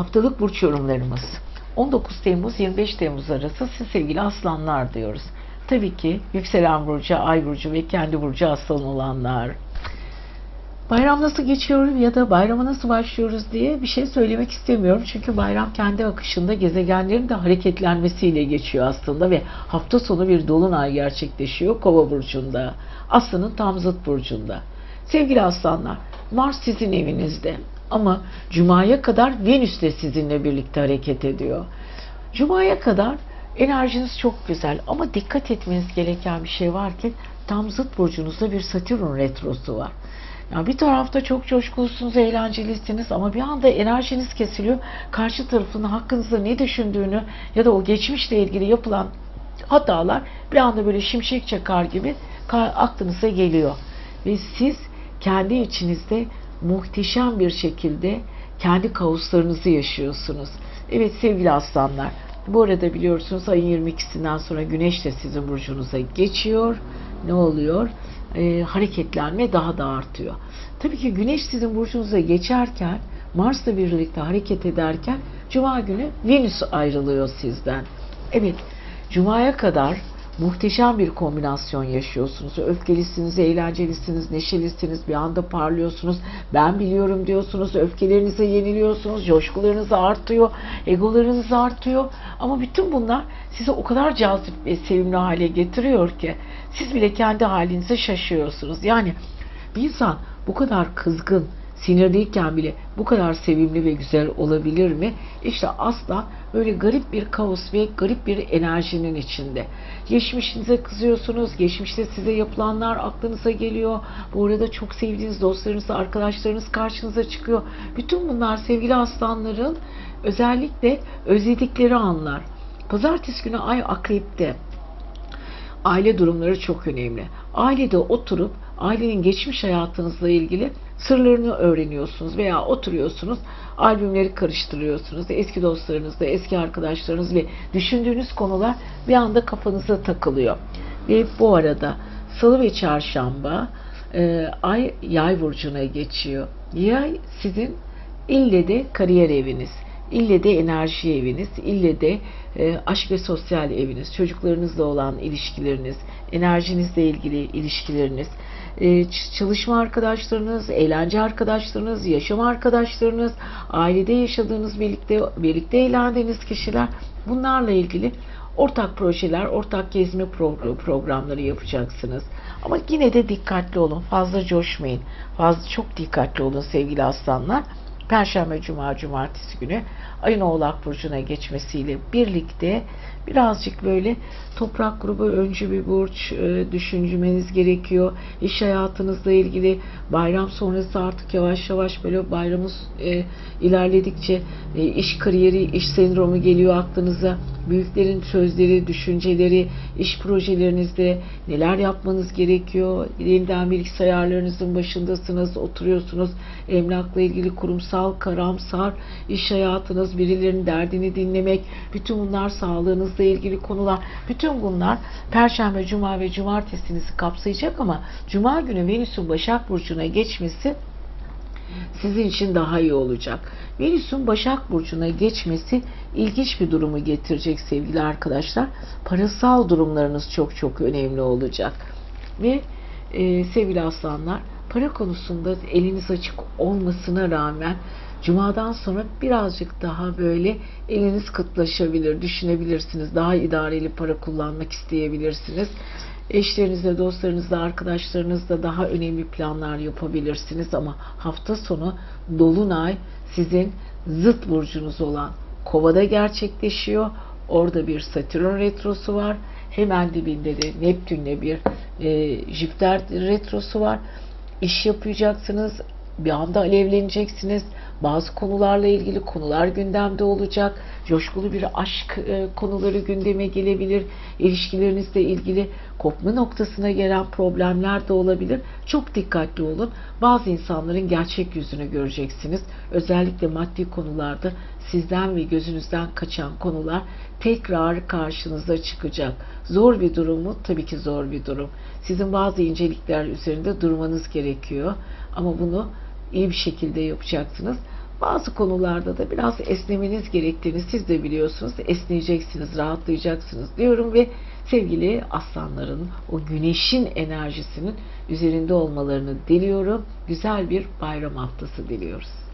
Haftalık burç yorumlarımız. 19 Temmuz 25 Temmuz arası siz sevgili aslanlar diyoruz. Tabii ki yükselen burcu, ay burcu ve kendi burcu aslan olanlar. Bayram nasıl geçiyor ya da bayrama nasıl başlıyoruz diye bir şey söylemek istemiyorum. Çünkü bayram kendi akışında gezegenlerin de hareketlenmesiyle geçiyor aslında ve hafta sonu bir dolunay gerçekleşiyor Kova burcunda. Aslanın tam zıt burcunda. Sevgili aslanlar, Mars sizin evinizde ama Cuma'ya kadar Venüs de sizinle birlikte hareket ediyor. Cuma'ya kadar enerjiniz çok güzel ama dikkat etmeniz gereken bir şey var ki tam zıt burcunuzda bir Satürn retrosu var. Yani bir tarafta çok coşkulusunuz, eğlencelisiniz ama bir anda enerjiniz kesiliyor. Karşı tarafın hakkınızda ne düşündüğünü ya da o geçmişle ilgili yapılan hatalar bir anda böyle şimşek çakar gibi aklınıza geliyor. Ve siz kendi içinizde muhteşem bir şekilde kendi kaoslarınızı yaşıyorsunuz. Evet sevgili aslanlar, bu arada biliyorsunuz ayın 22'sinden sonra güneş de sizin burcunuza geçiyor. Ne oluyor? Ee, hareketlenme daha da artıyor. Tabii ki güneş sizin burcunuza geçerken, Mars'la birlikte hareket ederken Cuma günü Venüs ayrılıyor sizden. Evet, Cuma'ya kadar muhteşem bir kombinasyon yaşıyorsunuz. Öfkelisiniz, eğlencelisiniz, neşelisiniz, bir anda parlıyorsunuz. Ben biliyorum diyorsunuz, öfkelerinize yeniliyorsunuz, coşkularınız artıyor, egolarınız artıyor. Ama bütün bunlar sizi o kadar cazip ve sevimli hale getiriyor ki siz bile kendi halinize şaşıyorsunuz. Yani bir insan bu kadar kızgın, sinirliyken bile bu kadar sevimli ve güzel olabilir mi? İşte asla böyle garip bir kaos ve garip bir enerjinin içinde. Geçmişinize kızıyorsunuz, geçmişte size yapılanlar aklınıza geliyor. Bu arada çok sevdiğiniz dostlarınız, arkadaşlarınız karşınıza çıkıyor. Bütün bunlar sevgili aslanların özellikle özledikleri anlar. Pazartesi günü ay akrepte. Aile durumları çok önemli. Ailede oturup ailenin geçmiş hayatınızla ilgili sırlarını öğreniyorsunuz veya oturuyorsunuz, albümleri karıştırıyorsunuz. Eski dostlarınızla, eski arkadaşlarınız ve düşündüğünüz konular bir anda kafanıza takılıyor. Ve bu arada salı ve çarşamba e, ay yay burcuna geçiyor. Yay sizin ille de kariyer eviniz. İlle de enerji eviniz, ille de e, aşk ve sosyal eviniz, çocuklarınızla olan ilişkileriniz, enerjinizle ilgili ilişkileriniz, çalışma arkadaşlarınız, eğlence arkadaşlarınız, yaşam arkadaşlarınız, ailede yaşadığınız birlikte birlikte eğlendiğiniz kişiler bunlarla ilgili ortak projeler, ortak gezme pro- programları yapacaksınız. Ama yine de dikkatli olun, fazla coşmayın, fazla çok dikkatli olun sevgili aslanlar. Perşembe, Cuma, Cumartesi günü ayın Oğlak Burcu'na geçmesiyle birlikte birazcık böyle toprak grubu öncü bir burç e, düşünmeniz gerekiyor. İş hayatınızla ilgili bayram sonrası artık yavaş yavaş böyle bayramımız e, ilerledikçe e, iş kariyeri, iş sendromu geliyor aklınıza. Büyüklerin sözleri, düşünceleri, iş projelerinizde neler yapmanız gerekiyor. Yeniden bilgisayarlarınızın başındasınız, oturuyorsunuz. Emlakla ilgili kurumsal, karamsar iş hayatınız, birilerinin derdini dinlemek, bütün bunlar sağlığınızla ilgili konular. Bütün bunlar Perşembe, Cuma ve Cumartesinizi kapsayacak ama Cuma günü Venüs'ün Başak Burcu'na geçmesi sizin için daha iyi olacak. Venüs'ün Başak Burcu'na geçmesi ilginç bir durumu getirecek sevgili arkadaşlar. Parasal durumlarınız çok çok önemli olacak. Ve e, sevgili aslanlar para konusunda eliniz açık olmasına rağmen Cuma'dan sonra birazcık daha böyle eliniz kıtlaşabilir, düşünebilirsiniz. Daha idareli para kullanmak isteyebilirsiniz. Eşlerinizle, dostlarınızla, arkadaşlarınızla daha önemli planlar yapabilirsiniz ama hafta sonu Dolunay sizin zıt burcunuz olan Kova'da gerçekleşiyor. Orada bir Satürn retrosu var. Hemen dibinde de Neptün'le bir e, Jüpiter retrosu var. İş yapacaksınız. Bir anda alevleneceksiniz. Bazı konularla ilgili konular gündemde olacak. Coşkulu bir aşk e, konuları gündeme gelebilir. İlişkilerinizle ilgili kopma noktasına gelen problemler de olabilir. Çok dikkatli olun. Bazı insanların gerçek yüzünü göreceksiniz. Özellikle maddi konularda sizden ve gözünüzden kaçan konular tekrar karşınıza çıkacak. Zor bir durum mu? Tabii ki zor bir durum. Sizin bazı incelikler üzerinde durmanız gerekiyor. Ama bunu iyi bir şekilde yapacaksınız. Bazı konularda da biraz esnemeniz gerektiğini siz de biliyorsunuz. Esneyeceksiniz, rahatlayacaksınız diyorum ve sevgili aslanların o güneşin enerjisinin üzerinde olmalarını diliyorum. Güzel bir bayram haftası diliyoruz.